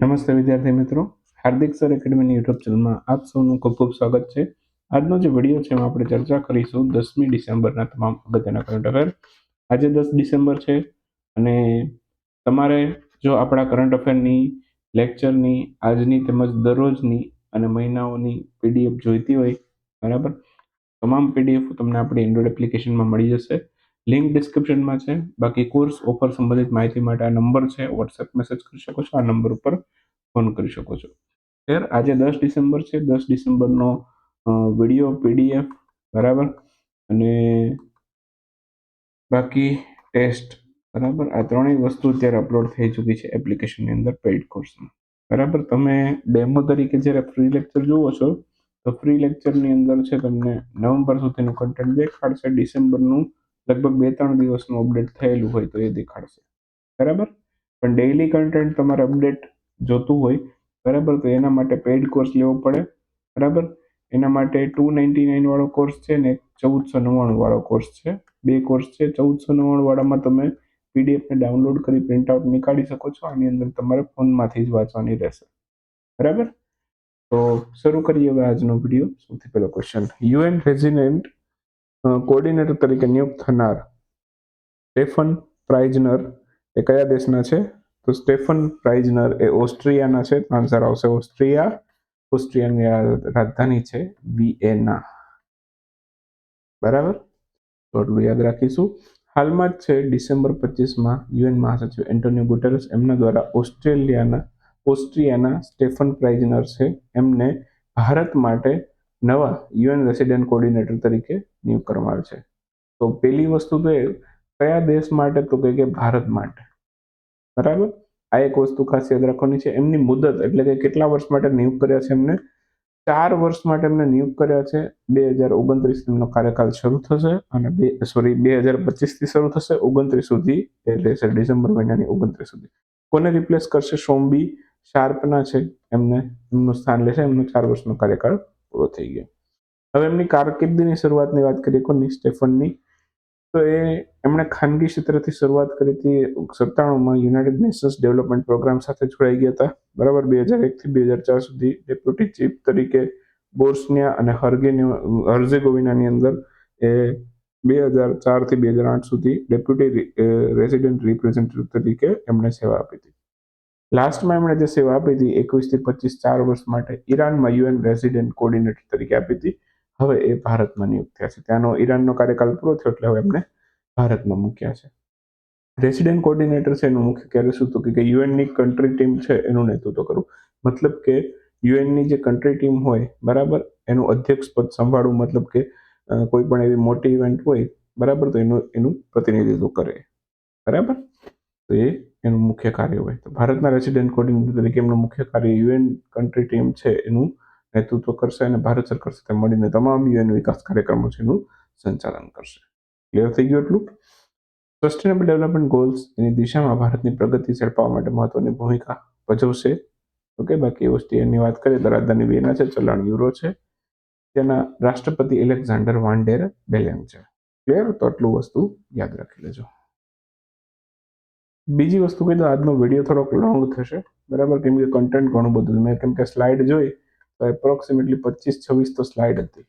નમસ્તે વિદ્યાર્થી મિત્રો. હાર્દિક સર એકેડમીની યુટ્યુબ ચેનલમાં આપ સૌનું ખૂબ ખૂબ સ્વાગત છે. આજનો જે વીડિયો છે એમાં આપણે ચર્ચા કરીશું દસમી ડિસેમ્બરના તમામ અગત્યના કરંટ અફેર આજે દસ ડિસેમ્બર છે અને તમારે જો આપણા કરંટ અફેરની લેક્ચરની આજની તેમજ દરરોજની અને મહિનાઓની પીડીએફ જોઈતી હોય, બરાબર? તમામ પીડીએફ તમને આપણી એન્ડ્રોઈડ એપ્લિકેશનમાં મળી જશે. લિંક ડિસ્ક્રિપ્શનમાં છે. બાકી કોર્સ ઓફર સંબંધિત માહિતી માટે આ નંબર છે. વોટ્સએપ મેસેજ કરી શકો છો. આ નંબર ઉપર ફોન કરી શકો છો. ખેર આજે દસ ડિસેમ્બર છે. દસ ડિસેમ્બરનો વીડિયો, પીડીએફ, બરાબર? અને બાકી ટેસ્ટ, બરાબર? આ ત્રણેય વસ્તુ અત્યારે અપલોડ થઈ ચૂકી છે એપ્લિકેશનની અંદર, પેઇડ કોર્સમાં. બરાબર? તમે ડેમો તરીકે જ્યારે ફ્રી લેક્ચર જુઓ છો, તો ફ્રી લેક્ચરની અંદર છે તમને નવેમ્બર સુધીનું કન્ટેન્ટ દેખાડશે. ડિસેમ્બરનું લગભગ બે ત્રણ દિવસનું અપડેટ થયેલું હોય તો એ દેખાડશે. બરાબર? પણ ડેઇલી કન્ટેન્ટ તમારે અપડેટ જોતું હોય, બરાબર? તો એના માટે પેઇડ કોર્સ લેવો પડે, બરાબર? એના માટે ટુ નાઇન્ટી નાઇન વાળો કોર્સ છે ને ચૌદસો નવ્વાણું વાળો કોર્સ છે. બે કોર્સ છે, ચૌદસો નવ્વાણું વાળામાં તમે પીડીએફને ડાઉનલોડ કરી પ્રિન્ટ આઉટ નીકાળી શકો છો, આની અંદર તમારે ફોનમાંથી જ વાંચવાની રહેશે. બરાબર? તો શરૂ કરીએ હવે આજનો વીડિયો સૌથી પહેલો ક્વેશ્ચન યુએન રેઝિડેન્ટ કોઓર્ડિનેટર તરીકે નિયુક્ત થનાર સ્ટેફન પ્રાઇઝનર એ કયા દેશના છે? તો સ્ટેફન પ્રાઇઝનર એ ઓસ્ટ્રિયાના છે. આન્સર આવશે ઓસ્ટ્રિયા. ઓસ્ટ્રિયાની રાજધાની છે વિએના બરાબર? એટલું યાદ રાખીશું. હાલમાં જ છે ડિસેમ્બર પચીસમાં યુએન મહાસચિવ એન્ટોનિયો ગુટેરસ એમના દ્વારા ઓસ્ટ્રેલિયાના, ઓસ્ટ્રિયાના સ્ટેફન પ્રાઇઝનર છે. એમને ભારત માટે નવા યુએન રેસિડેન્ટ કોર્ડિનેટર તરીકે નિયુક્ત કરવામાં આવે છે. તો પહેલી વસ્તુ તો એ, કયા દેશ માટે તો કે ભારત માટે? બરાબર? આ એક વસ્તુ ખાસ યાદ રાખવાની છે. એમની મુદત એટલે કે કેટલા વર્ષ માટે નિયુક્ત કર્યા છે એમને? ચાર વર્ષ માટે એમને નિયુક્ત કર્યા છે. બે હજાર ઓગણત્રીસ એમનો કાર્યકાળ શરૂ થશે અને બે સોરી બે હજાર પચીસથી શરૂ થશે. ઓગણત્રીસ સુધી એ રહેશે, ડિસેમ્બર મહિનાની ઓગણત્રીસ સુધી. કોને રિપ્લેસ કરશે? સોમ્બી, શાર્પના છે એમને, એમનું સ્થાન લેશે, એમનો ચાર વર્ષનો કાર્યકાળ પૂરો થઈ ગયો. હવે એમની કારકિર્દીની શરૂઆતની વાત કરીએ, કોની? સ્ટેફનની. તો એ એમણે ખાનગી ક્ષેત્રથી શરૂઆત કરી હતી સત્તાણુંમાં. યુનાઇટેડ નેશન્સ ડેવલપમેન્ટ પ્રોગ્રામ સાથે જોડાઈ ગયા હતા. બરાબર બે હજાર એકથી બે હજાર ચાર સુધી ડેપ્યુટી ચીફ તરીકે બોર્સનિયા અને હર્ગેની, હર્ઝેગોવિનાની અંદર એ બે હજાર ચારથી બે હજાર આઠ સુધી ડેપ્યુટી રેસિડેન્ટ રિપ્રેઝેન્ટેટિવ તરીકે એમણે સેવા આપી હતી. લાસ્ટમાં એમણે જે સેવા આપી હતી, એકવીસથી પચીસ ચાર વર્ષ માટે ઈરાનમાં યુએન રેસિડેન્ટ કોર્ડિનેટર તરીકે આપી હતી. હવે એ ભારતમાં નિયુક્ત થયા છે. ત્યાંનો ઈરાનનો કાર્યકાલ પૂરો થયો એટલે હવે એમને ભારતમાં મૂક્યા છે. રેસિડેન્ટ કોર્ડિનેટર છે, એનું મુખ્ય કાર્ય શું હતું? કે યુએનની કન્ટ્રી ટીમ છે, એનું નેતૃત્વ કરવું. મતલબ કે યુએનની જે કન્ટ્રી ટીમ હોય, બરાબર? એનું અધ્યક્ષ પદ સંભાળવું, મતલબ કે કોઈ પણ એવી મોટી ઇવેન્ટ હોય, બરાબર? તો એનું એનું પ્રતિનિધિત્વ કરે. બરાબર? તો એ એનું મુખ્ય કાર્ય હોય. તો ભારતના રેસિડેન્ટ કોઓર્ડિનેટર તરીકે એમનું મુખ્ય કાર્ય યુએન કન્ટ્રી ટીમ છે એનું નેતૃત્વ કરશે અને ભારત સરકાર સાથે મળીને તમામ યુએન વિકાસ કાર્યક્રમો છે એનું સંચાલન કરશે. ક્લિયર થઈ ગયું એટલું? સસ્ટેનેબલ ડેવલપમેન્ટ ગોલ્સ એની દિશામાં ભારતની પ્રગતિ ઝડપાવવા માટે મહત્વની ભૂમિકા ભજવશે. ઓકે બાકી ઓસ્ટ્રિયાની વાત કરીએ તો રાજધાની વિયેના છે, ચલણ યુરો છે. તેના રાષ્ટ્રપતિ એલેક્ઝાન્ડર વાન્ડેર બેલેમ છે. ક્લિયર તો આટલું વસ્તુ યાદ રાખી લેજો. બીજી વસ્તુ કહી દઉં આજનો વીડિયો થોડોક લોંગ થશે. બરાબર? કેમ કે કન્ટેન્ટ ઘણું બધું. મેં કેમ કે સ્લાઇડ જોઈ, તો એપ્રોક્સિમેટલી પચીસ છવ્વીસ તો સ્લાઇડ હતી.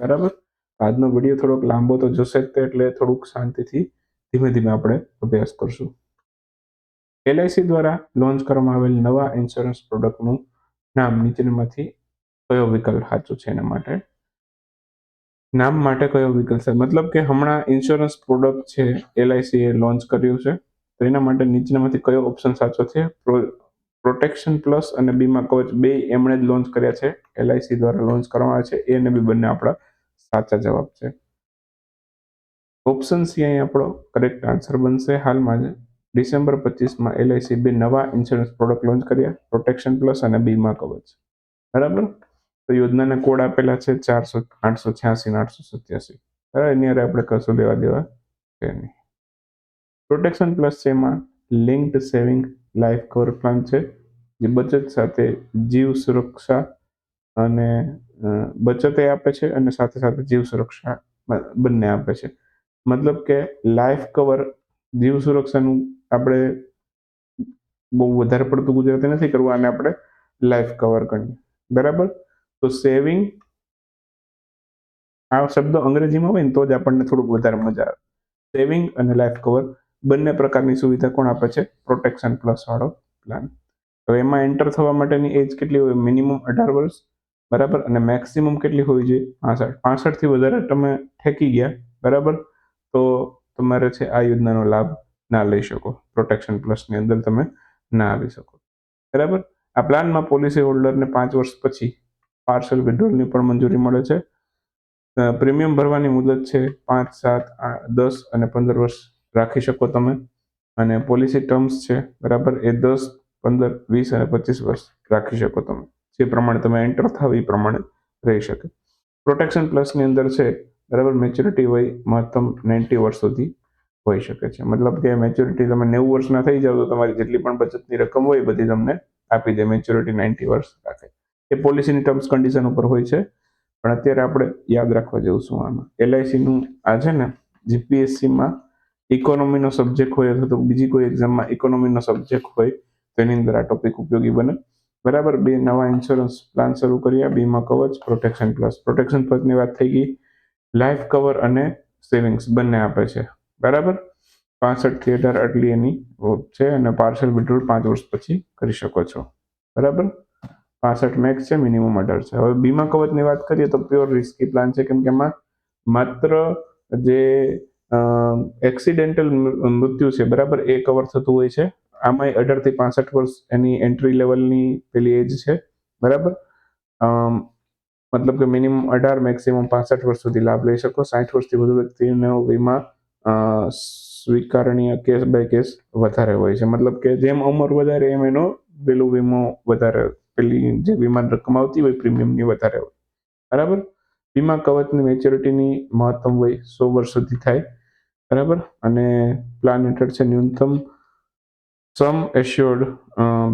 બરાબર? આજનો વીડિયો થોડોક લાંબો તો જોશે તે, એટલે થોડુંક શાંતિથી ધીમે ધીમે આપણે અભ્યાસ કરશું. એલઆઈસી દ્વારા લોન્ચ કરવામાં આવેલ નવા ઇન્સ્યોરન્સ પ્રોડક્ટનું નામ નીચેનામાંથી કયો વિકલ્પ સાચો છે એના માટે? નામ માટે કયો વિકલ્પ છે? મતલબ કે હમણાં ઇન્સ્યોરન્સ પ્રોડક્ટ છે એલઆઈસી એ લોન્ચ કર્યું છે. તો એના માટે નીચેનામાંથી કયો ઓપ્શન સાચો છે? પ્રોટેક્શન પ્લસ અને બીમા કવચ બે એમણે જ લોન્ચ કર્યા છે. એલઆઈસી દ્વારા લોન્ચ કરવામાં આવે છે. એ અને બી બંને આપણા સાચા જવાબ છે. ઓપ્શન સી અહીં આપણો કરેક્ટ આન્સર બનશે. હાલમાં જ ડિસેમ્બર પચીસમાં એલઆઈસી બે નવા ઇન્સ્યોરન્સ પ્રોડક્ટ લોન્ચ કર્યા. પ્રોટેક્શન પ્લસ અને બીમા કવચ બરાબર? તો યોજનાના કોડ આપેલા છે ચારસો, આઠસો છ્યાસી ને આઠસો સત્યાસી. બરાબર? એની અરે આપણે કશું લેવા દેવા છે નહીં. પ્રોટેક્શન પ્લસ એમાં linked saving life cover plan છે, જે બચત સાથે જીવ સુરક્ષા અને બચત એ આપે છે અને સાથે સાથે જીવ સુરક્ષા બંને આપે છે. મતલબ કે લાઈફ કવર જીવ સુરક્ષાનું આપણે બહુ વધારે પડતું ગુજરાતી નથી કરવું અને આપણે લાઈફ કવર ગણીએ બરાબર? તો સેવિંગ આ શબ્દ અંગ્રેજીમાં હોય ને તો જ આપણને થોડુંક વધારે મજા આવે. સેવિંગ અને લાઈફ કવર બંને પ્રકારની સુવિધા કોણ આપે છે? પ્રોટેક્શન પ્લસ વાળો પ્લાન તો એમાં એન્ટર થવા માટેની એજ કેટલી હોય? મિનિમમ અઢાર વર્ષ, બરાબર? અને મેક્સિમમ કેટલી હોવી જોઈએ? પાસઠ. પાસઠથી વધારે તમે ઠેકી ગયા, બરાબર? તો તમારે છે આ યોજનાનો લાભ ના લઈ શકો. પ્રોટેક્શન પ્લસની અંદર તમે ના આવી શકો. બરાબર? આ પ્લાનમાં પોલિસી હોલ્ડરને પાંચ વર્ષ પછી પાર્સલ વિડ્રોલની પણ મંજૂરી મળે છે. પ્રીમિયમ ભરવાની મુદત છે પાંચ, સાત દસ અને પંદર વર્ષ રાખી શકો તમે. અને પોલિસી ટર્મ્સ છે, બરાબર? એ દસ, પંદર, વીસ અને પચીસ વર્ષ રાખી શકો તમે. જે પ્રમાણે તમે એન્ટર થાવ, એ પ્રમાણે રહી શકે. પ્રોટેક્શન પ્લસની અંદર છે, બરાબર? મેચ્યોરિટી હોય મહત્તમ નાઇન્ટી વર્ષ સુધી હોઈ શકે છે. મતલબ કે મેચ્યોરિટી તમે નેવું વર્ષના થઈ જાવ તો તમારી જેટલી પણ બચતની રકમ હોય એ બધી તમને આપી દે. મેચ્યોરિટી નાઇન્ટી વર્ષ રાખે. એ પોલિસીની ટર્મ્સ કન્ડિશન ઉપર હોય છે. પણ અત્યારે આપણે યાદ રાખવા જેવું શું આમાં. એલઆઈસીનું આ છે ને જીપીએસસીમાં ઇકોનોમીનો સબ્જેક્ટ હોય, અથવા તો બીજી કોઈ એક્ઝામમાં ઇકોનોમીનો સબ્જેક્ટ હોય, તો એની અંદર આ ટોપિક ઉપયોગી બને. બરાબર? બે નવા ઇન્સ્યોરન્સ પ્લાન શરૂ કર્યા, બીમા કવચ પ્રોટેક્શન પ્લસ પ્રોટેક્શન પ્લસની વાત થઈ ગઈ. લાઈફ કવર અને સેવિંગ્સ બંને આપે છે. બરાબર? પાસઠથી અઢાર આટલી એની છે અને પાર્સલ વિડ્રોલ પાંચ વર્ષ પછી કરી શકો છો. બરાબર? પાસઠ મેક્સ છે મિનિમમ અઢાર છે. હવે બીમા કવચની વાત કરીએ તો પ્યોર રિસ્કી પ્લાન છે, કેમ કે એમાં માત્ર જે એક્સિડેન્ટલ મૃત્યુ છે. બરાબર? એ કવર થતું હોય છે. આમાં અઢારથી પાસઠ વર્ષ એની એન્ટ્રી લેવલની પેલી એજ છે. બરાબર? મતલબ કે મિનિમમ અઢાર મેક્સિમમ પાસઠ વર્ષ સુધી લાભ લઈ શકો. સાઠ વર્ષથી વધુ વ્યક્તિનો વીમા સ્વીકારણીય કેસ બાય કેસ વધારે હોય છે. મતલબ કે જેમ ઉંમર વધારે, એમ એનો પેલું વીમો વધારે, પેલી જે વીમા રકમ આવતી હોય, પ્રીમિયમની વધારે હોય. બરાબર? વીમા કવચની મેચ્યોરિટીની મહત્તમ વય સો વર્ષ સુધી થાય. બરાબર? અને પ્લાન હેઠળ છે ન્યૂનતમ સમ એશ્યોર્ડ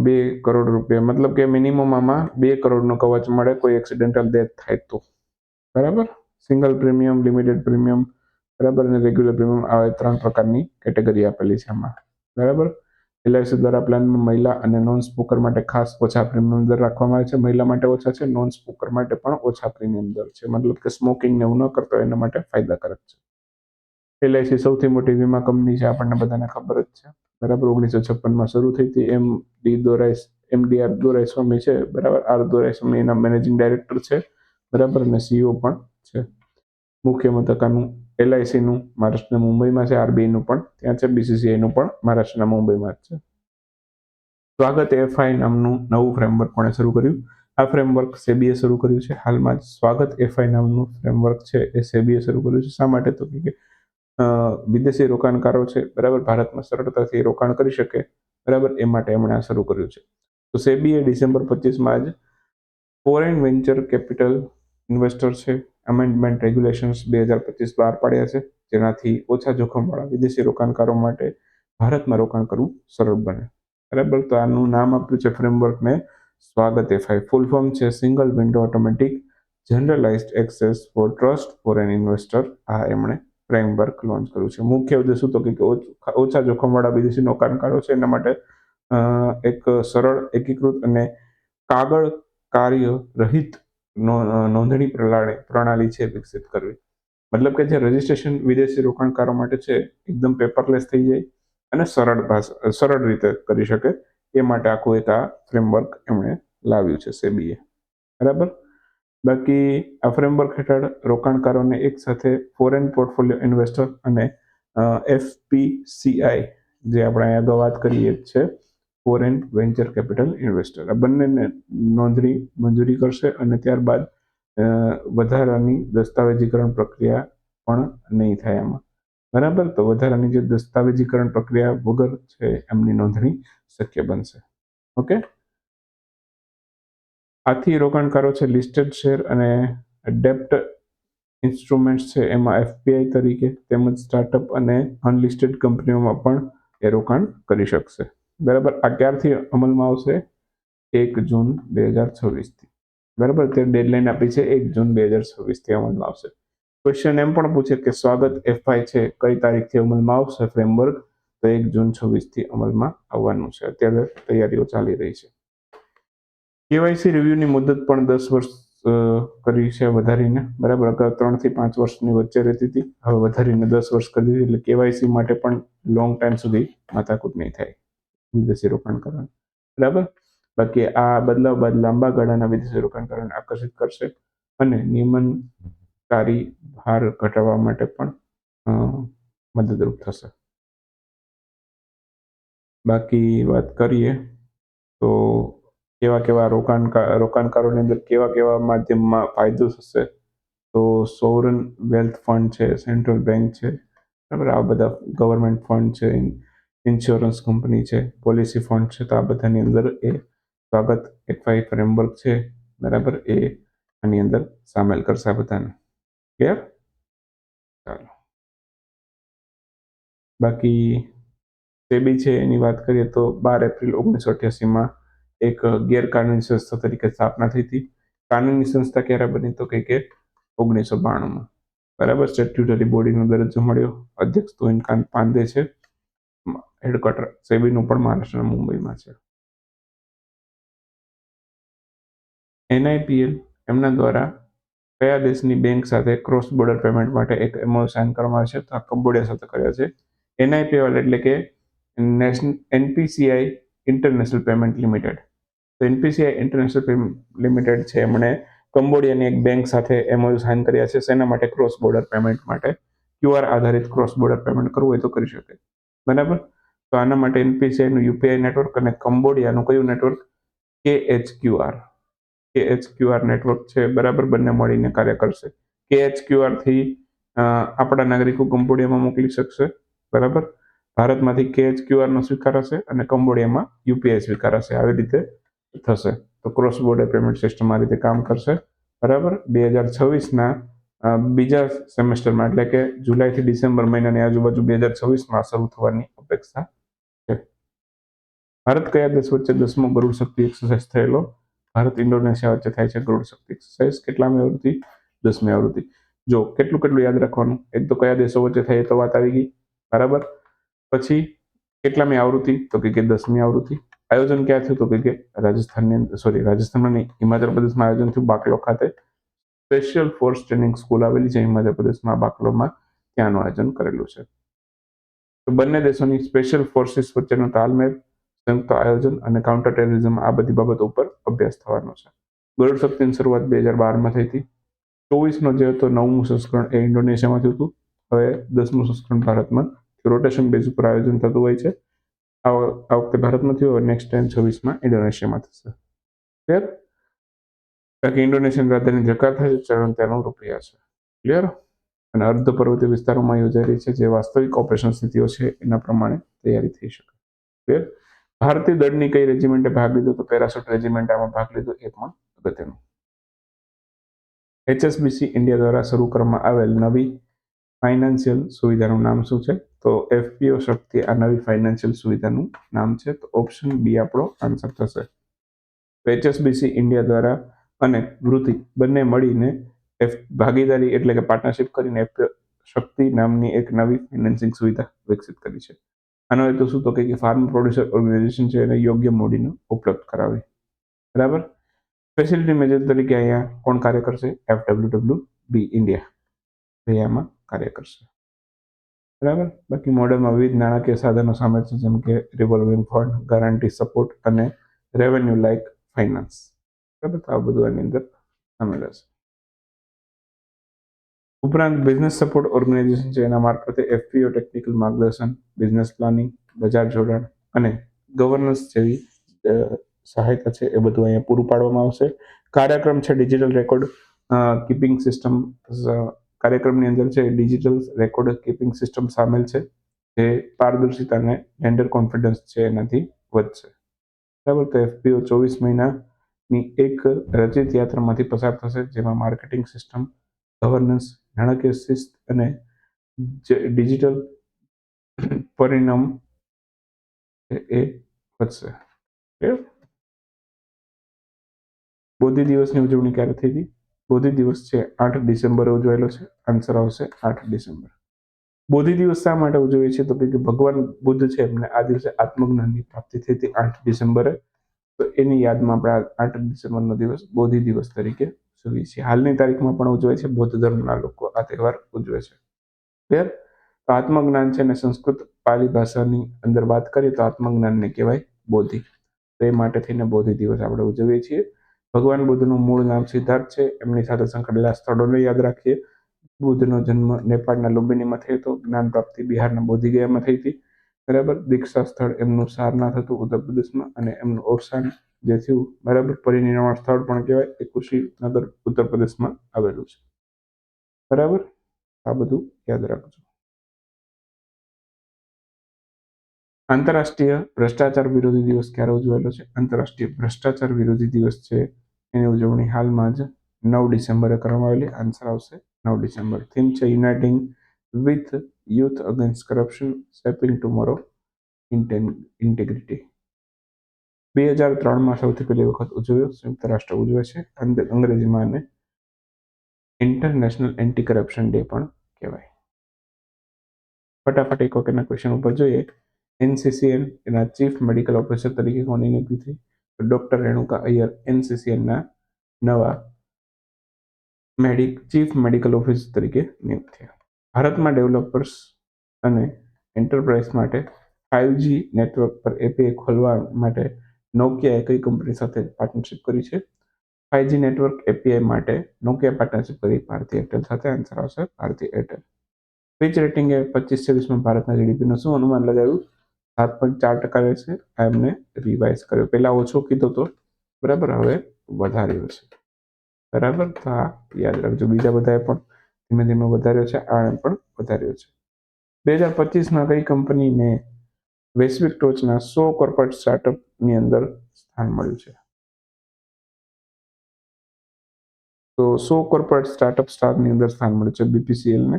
બે કરોડ રૂપિયા. મતલબ કે મિનિમમ આમાં બે કરોડનું કવચ મળે કોઈ એક્સિડેન્ટલ ડેથ થાય તો. બરાબર? સિંગલ પ્રીમિયમ લિમિટેડ પ્રીમિયમ બરાબર? અને રેગ્યુલર પ્રીમિયમ આવા ત્રણ પ્રકારની કેટેગરી આપેલી છે આમાં. બરાબર? એલઆઈસી દ્વારા પ્લાનમાં મહિલા અને નોન સ્પોકર માટે ખાસ ઓછા પ્રીમિયમ દર રાખવામાં આવે છે. મહિલા માટે ઓછા છે નોન સ્પોકર માટે પણ ઓછા પ્રીમિયમ દર છે. મતલબ કે સ્મોકિંગ ને એવું ન કરતો એના માટે ફાયદાકારક છે. એલઆઈસી સૌથી મોટી વીમા કંપની છે, આપણને બધાને ખબર જ છે. બરાબર ઓગણીસો છપ્પનમાં શરૂ થઈ હતી. M D Dorai, M D R Dorai Swamy છે, બરાબર? આર દોરાઈ સ્વામી એના મેનેજિંગ ડાયરેક્ટર છે, બરાબર? અને સીઓ પણ છે. મુખ્ય મથકાનું, એલઆઈસીનું મહારાષ્ટ્રના મુંબઈમાં છે, આરબીઆઈનું પણ. ત્યાં છે, બીસીસીઆઈનું પણ મહારાષ્ટ્રના મુંબઈમાં જ છે. સ્વાગત એફઆઈ નામનું નવું ફ્રેમવર્ક પણ શરૂ કર્યું? આ ફ્રેમવર્ક સેબીએ શરૂ કર્યું છે. હાલમાં જ સ્વાગત એફઆઈ નામનું ફ્રેમવર્ક છે, એ સેબીએ શરૂ કર્યું છે. શા માટે? તો કે વિદેશી રોકાણકારો છે, બરાબર? ભારતમાં સરળતાથી રોકાણ કરી શકે, બરાબર? એ માટે એમણે આ શરૂ કર્યું છે. તો સેબીએ ડિસેમ્બર પચીસમાં જ ફોરેન વેન્ચર કેપિટલ ઇન્વેસ્ટર છે અમેન્ડમેન્ટ રેગ્યુલેશન્સ બે હજાર પચીસ બહાર પાડ્યા છે, જેનાથી ઓછા જોખમવાળા વિદેશી રોકાણકારો માટે ભારતમાં રોકાણ કરવું સરળ બને. બરાબર? તો આનું નામ આપ્યું છે ફ્રેમવર્કને સ્વાગત એફઆઈ ફૂલ ફોર્મ છે single window automatic generalise access for trust foreign investor આ એમણે ફ્રેમવર્ક લોન્ચ કર્યું છે. મુખ્ય ઉદ્દેશ તો કે ઓછા જોખમવાળા વિદેશી રોકાણકારો છે. એના માટે એક સરળ, એકીકૃત અને કાગળ કાર્ય રહિત નોંધણી પ્રણાલી પ્રણાલી છે વિકસિત કરવી. મતલબ કે જે રજીસ્ટ્રેશન વિદેશી રોકાણકારો માટે છે, એકદમ પેપરલેસ થઈ જાય અને સરળ ભાષા, સરળ રીતે કરી શકે. એ માટે આખું એક આ ફ્રેમવર્ક એમણે લાવ્યું છે સેબીએ બરાબર? બાકી આ ફ્રેમવર્ક હેઠળ રોકાણકારોને એક સાથે ફોરેન પોર્ટફોલિયો ઇન્વેસ્ટર અને એફપીસીઆઈ જે આપણે અહીંયા અગાઉ વાત કરીએ જ છે ફોરેન વેન્ચર કેપિટલ ઇન્વેસ્ટર આ બંનેને નોંધણી મંજૂરી કરશે અને ત્યારબાદ વધારાની દસ્તાવેજીકરણ પ્રક્રિયા પણ નહીં થાય એમાં બરાબર? તો વધારાની જે દસ્તાવેજીકરણ પ્રક્રિયા વગર છે એમની નોંધણી શક્ય બનશે. ઓકે? આથી રોકાણકારો છે લિસ્ટેડ શેર અને ડેપ્ટ ઇન્સ્ટ્રુમેન્ટ્સ છે, એમાં એફપીઆઈ તરીકે તેમજ સ્ટાર્ટઅપ અને અનલિસ્ટેડ કંપનીઓમાં પણ એ રોકાણ કરી શકશે. બરાબર, આ ક્યારથી અમલમાં આવશે? એક જૂન બે હજાર છવ્વીસથી. બરાબર, તે ડેડલાઇન આપી છે, એક જૂન બે હજાર છવ્વીસથી અમલમાં આવશે. ક્વેશ્ચન એમ પણ પૂછે કે સ્વાગત એફઆઈ છે, કઈ તારીખથી અમલમાં આવશે ફ્રેમવર્ક તો એક જૂન છવ્વીસથી અમલમાં આવવાનું છે. અત્યારે તૈયારીઓ ચાલી રહી છે. કેવાયસી રિવ્યુની મુદત પણ દસ વર્ષ કરી છે વધારીને. બરાબર, અગાઉ ત્રણથી પાંચ વર્ષની વચ્ચે રહેતી હતી. હવે વધારીને દસ વર્ષ કરી દીધી એટલે કેવાયસી માટે પણ લોંગ ટાઈમ સુધી માથાકૂટ નહીં થાય. વિદેશી રોકાણકારોને. બરાબર? બાકી આ બદલાવ બાદ લાંબા ગાળાના વિદેશી રોકાણકારોને આકર્ષિત કરશે અને નિયમનકારી ભાર ઘટાડવા માટે પણ મદદરૂપ થશે. બાકી વાત કરીએ તો કેવા કેવા રોકાણકાર રોકાણકારોની અંદર કેવા કેવા માધ્યમમાં ફાયદો થશે? તો સોવરન વેલ્થ ફંડ છે, સેન્ટ્રલ બેંક છે, બરાબર? આ બધા ગવર્મેન્ટ ફંડ છે ઇન્સ્યોરન્સ કંપની છે, પોલિસી ફંડ છે, તો આ બધાની અંદર એ સ્વાગત એફઆઈ ફ્રેમવર્ક છે, બરાબર? એ આની અંદર સામેલ કરશે આ બધાને. ક્લિયર? ચાલો. બાકી, સેબી છે, એની વાત કરીએ તો બાર એપ્રિલ ઓગણીસો અઠ્યાસીમાં એક ગેરકાનૂની સંસ્થા તરીકે સ્થાપના થઈ હતી. કાનૂની સંસ્થા ક્યારે બની તો કે ઓગણીસો બાણુંમાં. બરાબર સ્ટેટ્યુટરી બોડીનો દરજ્જો મળ્યો. અધ્યક્ષ તોહિનકાંત પાંદે છે. હેડક્વાર્ટર સેબીનું પણ મહારાષ્ટ્રના મુંબઈમાં છે. એનઆઈપીએલ એમના દ્વારા કયા દેશની બેંક સાથે ક્રોસ બોર્ડર પેમેન્ટ માટે એક એમઓ સાઇન કરવામાં આવે છે? તો આ કંબોડિયા સાથે કર્યો છે. એનઆઈપીએલ એટલે કે national NPCI international payment limited તો એનપીસીઆઈ ઇન્ટરનેશનલ લિમિટેડ છે. એમણે કંબોડિયાની એક બેંક સાથે એમઓયુ સાઇન કર્યા છે. શેના માટે ક્રોસ બોર્ડર પેમેન્ટ માટે ક્યુઆર આધારિત ક્રોસ બોર્ડર પેમેન્ટ કરવું હોય તો કરી શકે. બરાબર? તો આના માટે એનપીસીઆઈનું યુપીઆઈ નેટવર્ક અને કંબોડિયાનું કયું network? K H QR K H QR network છે. બરાબર? બંને મળીને કાર્ય કરશે. કે એચ ક્યુઆરથી આપણા નાગરિકો કંબોડિયામાં મોકલી શકશે. બરાબર? ભારતમાંથી કે એચ ક્યુઆરનો સ્વીકારાશે અને કંબોડિયામાં યુપીઆઈ સ્વીકારાશે. આવી રીતે થશે. તો ક્રોસ બોર્ડર પેમેન્ટ સિસ્ટમ આ રીતે કામ કરશે. બરાબર? બે હજાર છવ્વીસના બીજા સેમેસ્ટરમાં, એટલે કે જુલાઈથી ડિસેમ્બર મહિનાની આજુબાજુ બે હજાર છવ્વીસમાં શરૂ થવાની અપેક્ષા છે. ભારત કયા દેશ વચ્ચે દસમો ગરુડ શક્તિ એક્સરસાઇઝ થયેલો? ભારત, ઇન્ડોનેશિયા વચ્ચે થાય છે ગરુડ શક્તિ એક્સરસાઇઝ કેટલામી આવૃત્તિ? દસમી આવૃત્તિ. જો, કેટલું કેટલું યાદ રાખવાનું? એક તો કયા દેશો વચ્ચે થાય એ તો વાત આવી ગઈ. બરાબર? પછી, કેટલામી આવૃત્તિ? તો કે કે દસમી આવૃત્તિ. આયોજન ક્યાં થયું તો કે રાજસ્થાનની અંદર સોરી રાજસ્થાનમાં નહીં, હિમાચલ પ્રદેશમાં આયોજન થયું બાકલો ખાતે. સ્પેશિયલ ફોર્સ ટ્રેનિંગ સ્કૂલ આવેલી છે, હિમાચલ પ્રદેશમાં, બાકલોમાં ત્યાંનું આયોજન કરેલું છે. તો બંને દેશોની સ્પેશિયલ ફોર્સિસ વચ્ચેનો તાલમેલ, સંયુક્ત આયોજન અને કાઉન્ટર ટેરરિઝમ આ બધી બાબતો ઉપર અભ્યાસ થવાનો છે. ગરુડ શક્તિની શરૂઆત બે હજાર બારમાં થઈ હતી. ચોવીસનો જે હતો, નવમું સંસ્કરણ એ ઇન્ડોનેશિયામાં થયું હતું. હવે દસમું સંસ્કરણ ભારતમાં. રોટેશન બેઝ ઉપર આયોજન થતું હોય છે. આ વખતે ભારતમાં થયું હવે નેક્સ્ટ ટાઈમ છવ્વીસમાં ઇન્ડોનેશિયામાં થશે. ક્લિયર બાકી ઇન્ડોનેશિયન રાજધાની જકાર્તા છે, ચરણ તેનો રૂપિયા છે. ક્લિયર અને અર્ધ પર્વતીય વિસ્તારોમાં યોજાઈ રહી છે, જે વાસ્તવિક ઓપરેશન સ્થિતિઓ છે, એના પ્રમાણે તૈયારી થઈ શકે. ક્લિયર ભારતીય દળની કઈ રેજિમેન્ટે ભાગ લીધો તો પેરાસૂટ રેજિમેન્ટ આમાં ભાગ લીધો એ પણ અગત્યનું. એચએસબીસી ઇન્ડિયા દ્વારા શરૂ કરવામાં આવેલ નવી ફાઇનાન્શિયલ સુવિધાનું નામ શું છે? તો એફપીઓ શક્તિ આ નવી ફાઇનાન્શિયલ સુવિધાનું નામ છે. તો ઓપ્શન બી આપણો આન્સર થશે. એચએસબીસી ઇન્ડિયા દ્વારા અને વૃત્તિ બંને મળીને એફ ભાગીદારી એટલે કે પાર્ટનરશિપ કરીને એફપીઓ શક્તિ નામની એક નવી ફાઇનાન્સિંગ સુવિધા વિકસિત કરી છે. આનો હેતુ શું? તો કે ફાર્મ પ્રોડ્યુસર ઓર્ગેનાઇઝેશન છે એને યોગ્ય મૂડીનું ઉપલબ્ધ કરાવી. બરાબર? ફેસિલિટી મેનેજર તરીકે અહીંયા કોણ કાર્ય કરશે? F W W B India એ કાર્ય કરશે. બરાબર? બાકી મોડેલમાં વિવિધ નાણાકીય સાધનો સામેલ છે, જેમ કે રિવોલ્વિંગ ફંડ ગારંટી સપોર્ટ અને રેવન્યુ લાઇક ફાઇનાન્સ બરાબર? આ બધું આની અંદર સામેલ હશે. ઉપરાંત બિઝનેસ સપોર્ટ ઓર્ગેનાઇઝેશન છે, એના મારફતે એફપીઓ ટેકનિકલ માર્ગદર્શન બિઝનેસ પ્લાનિંગ બજાર જોડાણ અને ગવર્નન્સ જેવી સહાયતા છે, એ બધું અહીંયા પૂરું પાડવામાં આવશે. કાર્યક્રમ છે ડિજિટલ રેકોર્ડ કીપિંગ સિસ્ટમ કાર્યક્રમની અંદર છે ડિજિટલ રેકોર્ડ કીપિંગ સિસ્ટમ સામેલ છે, જે પારદર્શિતા અને જેન્ડર કોન્ફિડન્સ છે એનાથી વધશે. બરાબર, તો એફપીઓ ચોવીસ મહિનાની એક રચિત યાત્રામાંથી પસાર થશે, જેમાં માર્કેટિંગ સિસ્ટમ ગવર્નન્સ નાણાકીય શિસ્ત અને ડિજિટલ પરિણામ એ વધશે. બોધિ દિવસની ઉજવણી ક્યારે થઈ હતી? બોધિ દિવસ છે આઠ ડિસેમ્બરે ઉજવાયેલો છે. આન્સર આવશે આઠ ડિસેમ્બર. બોધિ દિવસ શા માટે ઉજવીએ છીએ તો કે ભગવાન બુદ્ધ છે એમને આ દિવસે આત્મજ્ઞાનની પ્રાપ્તિ થઈ હતી આઠ ડિસેમ્બરે. તો એની યાદમાં આપણે આઠ ડિસેમ્બરનો દિવસ બોધિ દિવસ તરીકે ઉજવીએ છીએ. હાલની તારીખમાં પણ ઉજવાય છે. બૌદ્ધ ધર્મના લોકો આ તહેવાર ઉજવે છે. ક્લિયર તો આત્મજ્ઞાન છે અને સંસ્કૃત પાલી ભાષાની અંદર વાત કરીએ તો આત્મજ્ઞાનને કહેવાય બોધિ તો એ માટે થઈને બોધિ દિવસ આપણે ઉજવીએ છીએ. ભગવાન બુદ્ધનું મૂળ નામ સિદ્ધાર્થ છે. એમની સાથે સંકળાયેલા સ્થળોને યાદ રાખીએ. બુદ્ધનો જન્મ નેપાળના લુંબિનીમાં થયો હતો. જ્ઞાન પ્રાપ્તિ બિહારના બોધિગયામાં થઈ હતી. બરાબર? દીક્ષા સ્થળ એમનું સારનાથ હતું ઉત્તર પ્રદેશમાં અને એમનું અવસાન જે થયું, બરાબર? પરિનિર્વાણ સ્થળ પણ કહેવાય. એ કુશીનગર ઉત્તર પ્રદેશમાં આવેલું છે. બરાબર? આ બધું યાદ રાખજો. આંતરરાષ્ટ્રીય ભ્રષ્ટાચાર વિરોધી દિવસ ક્યારે ઉજવાયેલો છે? આંતરરાષ્ટ્રીય ભ્રષ્ટાચાર વિરોધી દિવસ છે એની ઉજવણી હાલમાં જ નવ ડિસેમ્બરે કરવામાં આવેલી. આન્સર આવશે નવ ડિસેમ્બર. થીમ છે uniting with youth against corruption shaping tomorrow integrity બે હજાર ત્રણમાં સૌથી પહેલી વખત ઉજવ્યો, સંયુક્ત રાષ્ટ્ર ઉજવે છે. અંગ્રેજીમાં આને ઇન્ટરનેશનલ એન્ટી કરપ્શન ડે પણ કહેવાય. ફટાફટ એક વખતના ક્વેશ્ચન ઉપર જોઈએ. એનસીસીએન એના ચીફ મેડિકલ ઓફિસર તરીકે કોની નિયુક્તિ થઈ? ડોક્ટર રેણુકા અય્યર એનસીસીએનના નવા મેડિક, ચીફ મેડિકલ ઓફિસર તરીકે નિયુક્ત થયા. ભારતમાં ડેવલપર્સ અને એન્ટરપ્રાઇઝ માટે ફાઇવજી નેટવર્ક પર એપીઆઈ ખોલવા માટે નોકિયાએ કઈ કંપની સાથે પાર્ટનરશિપ કરી છે. ફાઇવજી નેટવર્ક એપીઆઈ માટે નોકિયા પાર્ટનરશિપ કરી ભારતીય એરટેલ સાથે. આન્સર આવશે ભારતીય એરટેલ. ફિચ રેટિંગે પચીસ છવ્વીસમાં ભારતના જીડીપીનું શું અનુમાન લગાવ્યું? સાત પોઈન્ટ ચાર ટકા રહેશે. આ એમને રિવાઇઝ કર્યો. પહેલાં ઓછો કીધો તો બરાબર હવે વધાર્યો છે બરાબર? તો આ યાદ રાખજો. બીજા બધાએ પણ ધીમે ધીમે વધાર્યો છે. આણે પણ વધાર્યો છે. બે હજાર પચીસમાં કઈ કંપનીને વૈશ્વિક ટોચના સો કોર્પોરેટ સ્ટાર્ટઅપની અંદર સ્થાન મળ્યું છે? તો સો કોર્પોરેટ સ્ટાર્ટઅપ સ્ટારની અંદર સ્થાન મળ્યું છે. બીપીસીએલને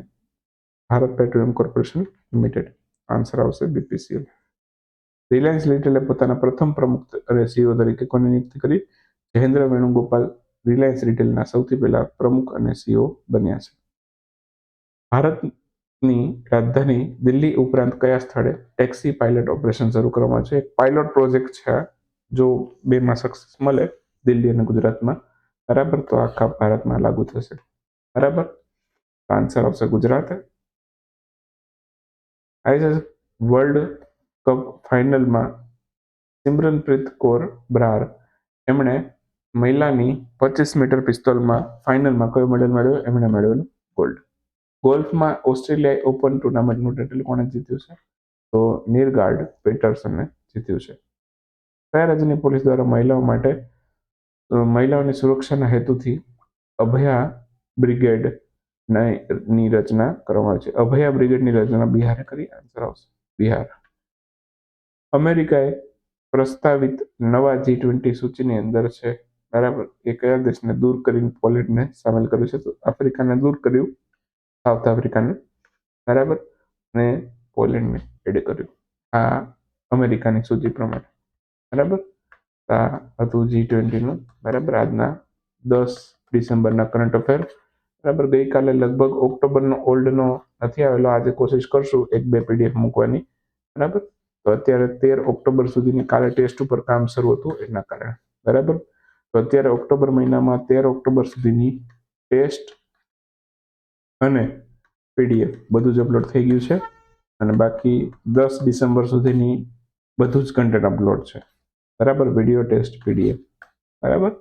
Bharat petroleum corporation limited answer આવશે બીપીસીએલ રિલાયન્સ લિમિટેડે પોતાના પ્રથમ પ્રમુખ સીઈઓ તરીકે કોની નિયુક્તિ કરી જયેન્દ્ર વેણુગોપાલ રિલાયન્સ રિટેલના સૌથી પહેલા પ્રમુખ અને સીઓ બન્યા છે ભારતની રાજધાની દિલ્હી ઉપરાંત કયા સ્થળે ટેક્સી પાયલટ ઓપરેશન શરૂ કરવામાં છે પાયલોટ પ્રોજેક્ટ છે. જો બેમાં સક્સેસ મળે દિલ્હી અને ગુજરાતમાં બરાબર તો આખા ભારતમાં લાગુ થશે બરાબર આન્સર આવશે ગુજરાત આઈએસએસ વર્લ્ડ કપ ફાઇનલમાં સિમરનપ્રીત કૌર બ્રાર, એમણે મહિલાની પચીસ મીટર પિસ્તોલમાં ફાઇનલમાં કયો મેડલ મેળવ્યો? એમણે મેળવેલું ગોલ્ડ ગોલ્ફમાં ઓસ્ટ્રેલિયા ઓપન ટુર્નામેન્ટનું ટાઇટલ કોણે જીત્યું છે? તો નીરગાર્ડ પેટર્સને જીત્યું છે. કયા રાજ્યની પોલીસ દ્વારા મહિલાઓ માટે મહિલાઓની સુરક્ષાના હેતુથી અભયા બ્રિગેડની રચના કરવામાં આવી છે? અભયા બ્રિગેડની રચના બિહારે કરી? આન્સર આવશે. બિહાર. અમેરિકાએ પ્રસ્તાવિત નવા જી ટ્વેન્ટી સૂચિની અંદર છે. બરાબર. એ કયા દેશને દૂર કરીને પોલેન્ડને સામેલ કર્યું છે? તો આફ્રિકાને દૂર કર્યું. સાઉથ આફ્રિકાને. બરાબર. અને પોલેન્ડને એડ કર્યું. આ અમેરિકાની સૂચિ પ્રમાણે. બરાબર? આ હતું જી ટ્વેન્ટીનું બરાબર. આજના દસ ડિસેમ્બરના કરંટ અફેર. બરાબર. ગઈકાલે લગભગ ઓક્ટોબરનો ઓલ્ડનો નથી આવેલો. આજે કોશિશ કરશું એક બે પીડીએફ મૂકવાની. બરાબર? તો અત્યારે તેર ઓક્ટોબર સુધીની કાલે ટેસ્ટ ઉપર કામ શરૂ હતું એના કારણે. બરાબર? તો અત્યારે ઓક્ટોબર મહિનામાં તેર ઓક્ટોબર સુધીની ટેસ્ટ અને પીડીએફ બધું જ અપલોડ થઈ ગયું છે અને બાકી દસ ડિસેમ્બર સુધીની બધું જ કન્ટેન્ટ અપલોડ છે. બરાબર? વીડિયો ટેસ્ટ પીડીએફ બરાબર?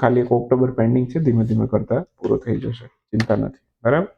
ખાલી એક ઓક્ટોબર પેન્ડિંગ છે, ધીમે ધીમે કરતા પૂરો થઈ જશે. ચિંતા નથી. બરાબર?